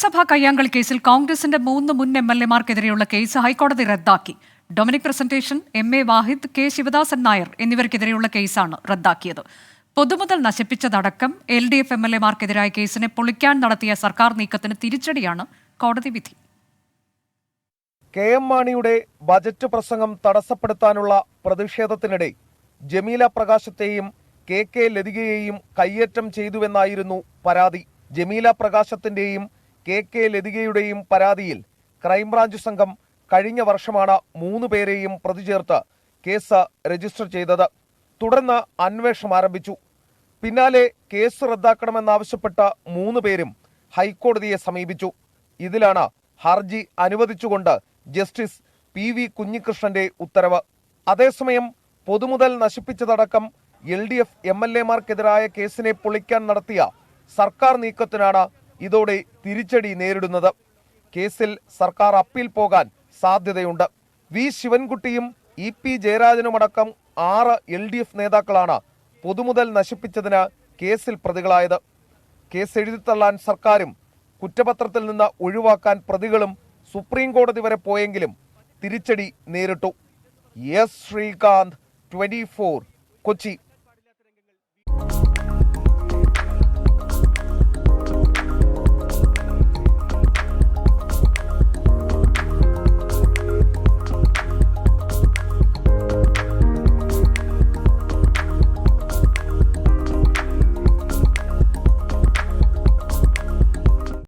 നിയമസഭാ കയ്യാങ്കളി കേസിൽ കോൺഗ്രസിന്റെ മൂന്ന് മുൻ എം എൽ എമാർക്കെതിരെയുള്ള കേസ് ഹൈക്കോടതി റദ്ദാക്കി. Dominic Presentation M A Wahid K Sivadasan Nair എന്നിവർക്കെതിരെയുള്ള കേസാണ് റദ്ദാക്കിയത്. പൊതുമുതൽ നശിപ്പിച്ചതടക്കം L D F M L എമാർക്കെതിരായ കേസിനെ പൊളിക്കാൻ നടത്തിയ സർക്കാർ നീക്കത്തിന് തിരിച്ചടിയാണ് കോടതി വിധി. കെ എം മാണിയുടെ ബജറ്റ് പ്രസംഗം തടസ്സപ്പെടുത്താനുള്ള പ്രതിഷേധത്തിനിടെ ജമീല പ്രകാശത്തെയും കെ കെ ലതികയെയും കയ്യേറ്റം ചെയ്തുവെന്നായിരുന്നു പരാതി. ജമീല പ്രകാശത്തിന്റെയും കെ കെ ലതികയുടെയും പരാതിയിൽ ക്രൈംബ്രാഞ്ച് സംഘം കഴിഞ്ഞ വർഷമാണ് മൂന്ന് പേരെയും പ്രതി ചേർത്ത് കേസ് രജിസ്റ്റർ ചെയ്തത്. തുടർന്ന് അന്വേഷണം ആരംഭിച്ചു. പിന്നാലെ കേസ് റദ്ദാക്കണമെന്നാവശ്യപ്പെട്ട മൂന്ന് പേരും ഹൈക്കോടതിയെ സമീപിച്ചു. ഇതിലാണ് ഹർജി അനുവദിച്ചുകൊണ്ട് ജസ്റ്റിസ് പി വി കുഞ്ഞികൃഷ്ണന്റെ ഉത്തരവ്. അതേസമയം പൊതുമുതൽ നശിപ്പിച്ചതടക്കം L D F M L എമാർക്കെതിരായ കേസിനെ പൊളിക്കാൻ നടത്തിയ സർക്കാർ നീക്കത്തിനാണ് ഇതോടെ തിരിച്ചടി നേരിടുന്നത്. കേസിൽ സർക്കാർ അപ്പീൽ പോകാൻ സാധ്യതയുണ്ട്. വി. ശിവൻകുട്ടിയും ഇ. പി. ജയരാജനുമടക്കം ആറ് എൽ. ഡി. എഫ്. നേതാക്കളാണ് പൊതുമുതൽ നശിപ്പിച്ചതിന് കേസിൽ പ്രതികളായത്. കേസ് എഴുതിത്തള്ളാൻ സർക്കാരും കുറ്റപത്രത്തിൽ നിന്ന് ഒഴിവാക്കാൻ പ്രതികളും സുപ്രീം കോടതി വരെ പോയെങ്കിലും തിരിച്ചടി നേരിട്ടു. എസ്. ശ്രീകാന്ത് ട്വന്റി കൊച്ചി.